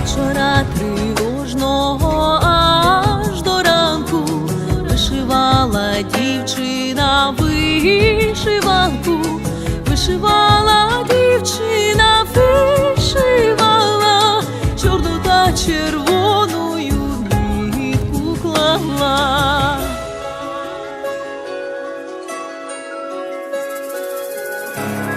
вечора тривожного аж до ранку вишивала дівчина вишиванку, вишивала дівчина, вишивала, чорну та червоною нитку клала. Thank you.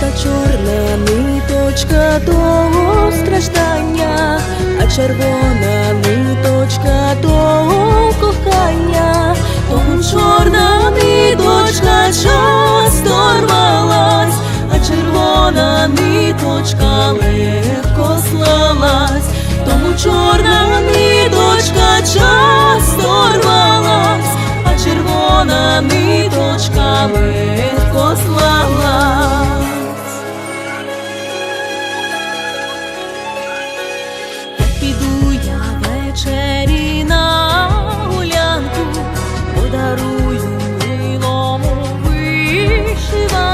Та чорна ниточка того страждання, а червона ниточка того кохання, тому чорна ниточка часто рвалась, а червона ниточка легко слалась, тому чорна ниточка часто рвалась, а червона ниточка легко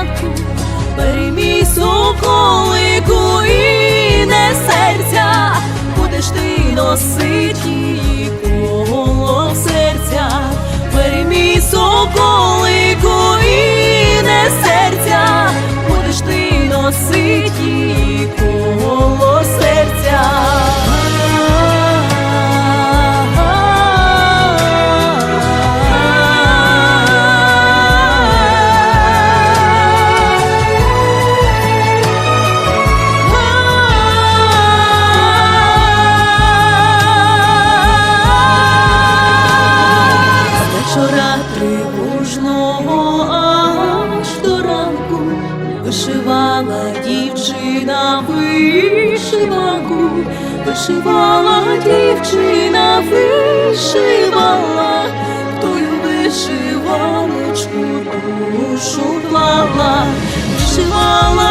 вишиванку, перемій соколику і не серця, будеш ти носить дівчина вишиванку, вишивала дівчина вишивала, тою вишиваночку душу клала, вишивала.